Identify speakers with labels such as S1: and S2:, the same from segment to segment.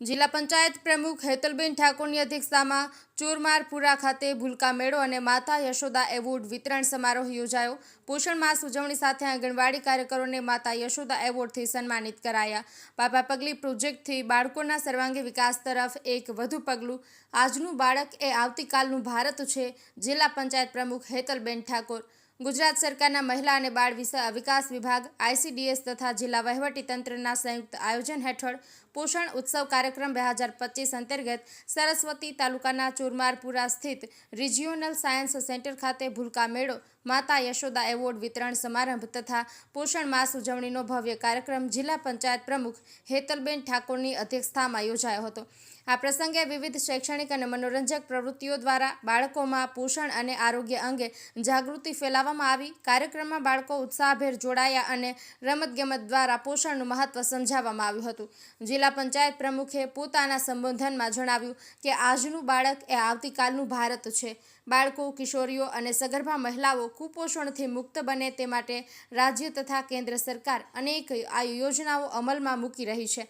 S1: જિલ્લા પંચાયત પ્રમુખ હેતલબેન ઠાકોરની અધ્યક્ષતામાં ચોરમારપુરા ખાતે ભૂલકા મેળો અને માતા યશોદા એવોર્ડ વિતરણ સમારોહ યોજાયો. પોષણ માસ ઉજવણી સાથે આંગણવાડી કાર્યકરોને માતા યશોદા એવોર્ડથી સન્માનિત કરાયા. પાપા પગલી પ્રોજેક્ટથી બાળકોના સર્વાંગી વિકાસ તરફ એક વધુ પગલું. આજનું બાળક એ આવતીકાલનું ભારત છે, જિલ્લા પંચાયત પ્રમુખ હેતલબેન ઠાકોર ગુજરાત સરકારના મહિલા અને બાળ વિકાસ વિભાગ આઈસીડીએસ તથા જિલ્લા વહીવટી તંત્રના સંયુક્ત આયોજન હેઠળ પોષણ ઉત્સવ કાર્યક્રમ બે હજાર પચીસ અંતર્ગત સરસ્વતી તાલુકાના ચુરમારપુરા સ્થિત રિજિયોનલ સાયન્સ સેન્ટર ખાતે ભૂલકા મેળો માતા યશોદા એવોર્ડ વિતરણ સમારંભ તથા પોષણ માસ ઉજવણીનો ભવ્ય કાર્યક્રમ જિલ્લા પંચાયત પ્રમુખ હેતલબેન ઠાકોરની અધ્યક્ષતામાં યોજાયો હતો. આ પ્રસંગે વિવિધ શૈક્ષણિક અને મનોરંજક પ્રવૃત્તિઓ દ્વારા બાળકોમાં પોષણ અને આરોગ્ય અંગે જાગૃતિ ફેલાવવામાં આવી. કાર્યક્રમમાં બાળકો ઉત્સાહભેર જોડાયા અને રમતગમત દ્વારા પોષણનું મહત્વ સમજાવવામાં આવ્યું હતું. જિલ્લા પંચાયત પ્રમુખે પોતાના સંબોધનમાં જણાવ્યું કે, આજનું બાળક એ આવતીકાલનું ભારત છે. બાળકો, કિશોરીઓ અને સગર્ભા મહિલાઓ કુપોષણથી મુક્ત બને તે માટે રાજ્ય તથા કેન્દ્ર સરકાર અનેક આ યોજનાઓ અમલમાં મૂકી રહી છે.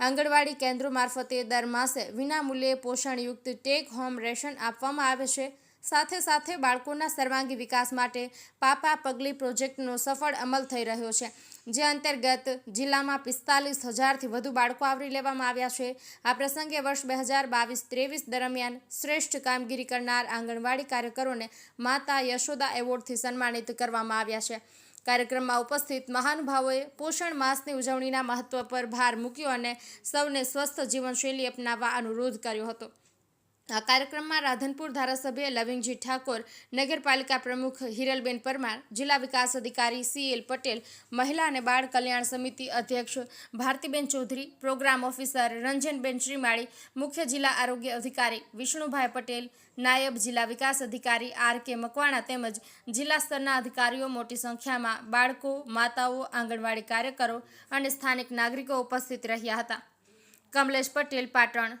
S1: આંગણવાડી કેન્દ્રો મારફતે દર માસે વિનામૂલ્યે પોષણયુક્ત ટેક હોમ રેશન આપવામાં આવે છે. સાથે સાથે બાળકોના સર્વાંગી વિકાસ માટે પાપા પગલી પ્રોજેક્ટનો સફળ અમલ થઈ રહ્યો છે. જે અંતર્ગત જિલ્લામાં પિસ્તાલીસ હજારથી વધુ બાળકો આવરી લેવામાં આવ્યા છે. આ પ્રસંગે વર્ષ બે હજાર બાવીસ ત્રેવીસ દરમિયાન શ્રેષ્ઠ કામગીરી કરનાર આંગણવાડી કાર્યકરોને માતા યશોદા એવોર્ડથી સન્માનિત કરવામાં આવ્યા છે. કાર્યક્રમમાં ઉપસ્થિત મહાનુભાવોએ પોષણ માસની ઉજવણીના મહત્વ પર ભાર મૂક્યો અને સૌને સ્વસ્થ જીવનશૈલી અપનાવવા અનુરોધ કર્યો હતો. આ કાર્યક્રમમાં રાધનપુર ધારાસભ્ય લવિંગજી ઠાકોર, નગરપાલિકા પ્રમુખ હિરલબેન પરમાર, જિલ્લા વિકાસ અધિકારી સી એલ પટેલ, મહિલા અને બાળ કલ્યાણ સમિતિ અધ્યક્ષ ભારતીબેન ચૌધરી, પ્રોગ્રામ ઓફિસર રંજનબેન શ્રીમાળી, મુખ્ય જિલ્લા આરોગ્ય અધિકારી વિષ્ણુભાઈ પટેલ, નાયબ જિલ્લા વિકાસ અધિકારી આર કે મકવાણા તેમજ જિલ્લા સ્તરના અધિકારીઓ મોટી સંખ્યામાં બાળકો, માતાઓ, આંગણવાડી કાર્યકરો અને સ્થાનિક નાગરિકો ઉપસ્થિત રહ્યા હતા. કમલેશ પટેલ, પાટણ.